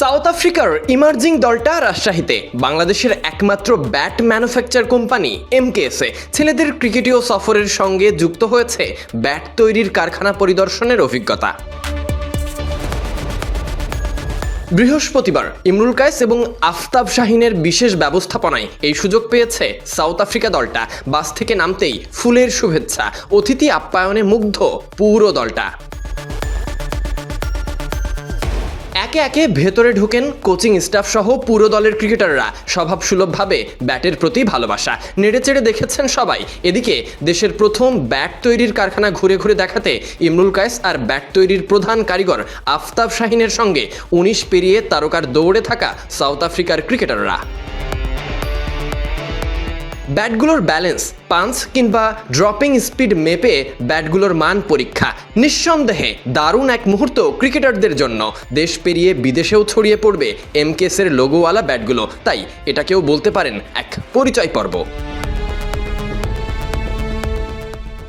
South আফ্রিকার emerging দলটা রাজশাহীতে। বাংলাদেশের একমাত্র ব্যাট ম্যানুফ্যাকচার কোম্পানি এমকেএসএ ছেলেদের ক্রিকেটীয় সফরের সঙ্গে যুক্ত হয়েছে ব্যাট তৈরির কারখানা পরিদর্শনের অভিজ্ঞতা। বৃহস্পতিবার ইমরুল কায়েস এবং আফতাব শাহিনের বিশেষ ব্যবস্থাপনায় এই সুযোগ পেয়েছে সাউথ আফ্রিকা দলটা। বাস থেকে নামতেই ফুলের শুভেচ্ছা। অতিথি আপ্যায়নে মুগ্ধ পুরো দলটা। একে একে ভেতরে ঢোকেন কোচিং স্টাফ সহ পুরো দলের ক্রিকেটাররা। স্বভাব সুলভভাবে ব্যাটের প্রতি ভালোবাসা। নেড়ে চেড়ে দেখেছেন সবাই। এদিকে দেশের প্রথম ব্যাট তৈরির কারখানা ঘুরে ঘুরে দেখাতে ইমরুল কায়েস আর ব্যাট তৈরির প্রধান কারিগর আফতাব শাহিনের সঙ্গে উনিশ পেরিয়ে তারকার দৌড়ে থাকা সাউথ আফ্রিকার ক্রিকেটাররা। ব্যাটগুলোর ব্যালেন্স পাঞ্চ কিংবা ড্রপিং স্পিড মেপে ব্যাটগুলোর মান পরীক্ষা। নিঃসন্দেহে দারুণ এক মুহূর্ত ক্রিকেটারদের জন্য। দেশ পেরিয়ে বিদেশেও ছড়িয়ে পড়বে এমকেসের লোগোওয়ালা ব্যাটগুলো। তাই এটাকেও বলতে পারেন এক পরিচয় পর্ব।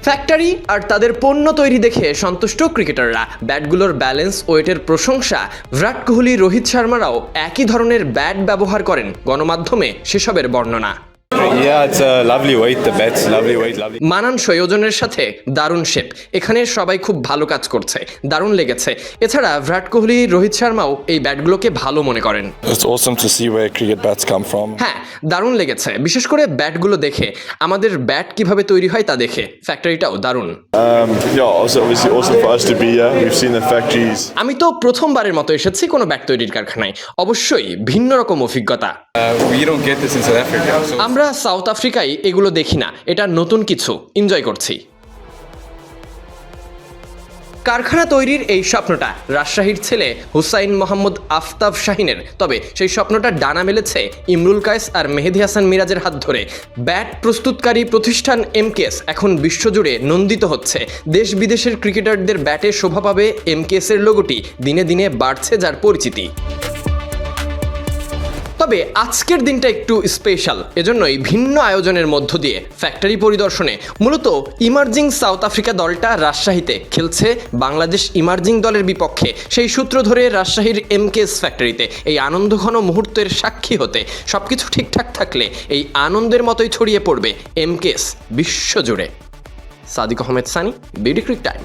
ফ্যাক্টরি আর তাদের পণ্য তৈরি দেখে সন্তুষ্ট ক্রিকেটাররা। ব্যাটগুলোর ব্যালেন্স ওয়েটের প্রশংসা। বিরাট কোহলি, রোহিত শর্মারাও একই ধরনের ব্যাট ব্যবহার করেন। গণমাধ্যমে সেসবের বর্ণনা। মানানসই ওজনের সাথে দারুণ শেপ এখানে সবাই খুব ভালো কাজ করছে। দারুণ লেগেছে। এছাড়া বিরাট কোহলি রোহিত শর্মাও এই ব্যাটগুলোকে ভালো মনে করেন. হ্যাঁ দারুণ লেগেছে। বিশেষ করে ব্যাটগুলো দেখে। আমাদের ব্যাট কীভাবে তৈরি হয় তা দেখে। ফ্যাক্টরিটাও দারুণ। Um, yeah, also obviously awesome for us to be here. We've seen the factories. আমি তো প্রথমবারের মতো এসেছি কোনো ব্যাট তৈরির কারখানায়। অবশ্যই ভিন্ন রকম অভিজ্ঞতা। Uh, আমরা সাউথ আফ্রিকায় এগুলো দেখি না। এটা নতুন কিছু। এনজয় করছি। কারখানা তৈরির এই স্বপ্নটা রাজশাহীর ছেলে হুসাইন মোহাম্মদ আফতাব শাহিনের। তবে সেই স্বপ্নটা ডানা মেলেছে ইমরুল কায়েস আর মেহেদি হাসান মিরাজের হাত ধরে। ব্যাট প্রস্তুতকারী প্রতিষ্ঠান এমকেএস এখন বিশ্বজুড়ে নন্দিত হচ্ছে। দেশ বিদেশের ক্রিকেটারদের ব্যাটে শোভা পাবে এমকেএসের লোগোটি। দিনে দিনে বাড়ছে যার পরিচিতি। তবে আজকের দিনটা একটু স্পেশাল এজন্যই ভিন্ন আয়োজনের মধ্য দিয়ে ফ্যাক্টরি পরিদর্শনে মূলত ইমার্জিং সাউথ আফ্রিকা দলটা রাজশাহীতে খেলছে। বাংলাদেশ ইমার্জিং দলের বিপক্ষে সেই সূত্র ধরে রাজশাহীর এমকেএস ফ্যাক্টরিতে এই আনন্দঘন মুহূর্তের সাক্ষী হতে সবকিছু ঠিকঠাক থাকলে এই আনন্দের মতোই ছড়িয়ে পড়বে এম কেস বিশ্বজুড়ে। Sadiq Ahmed Sunny BD cric time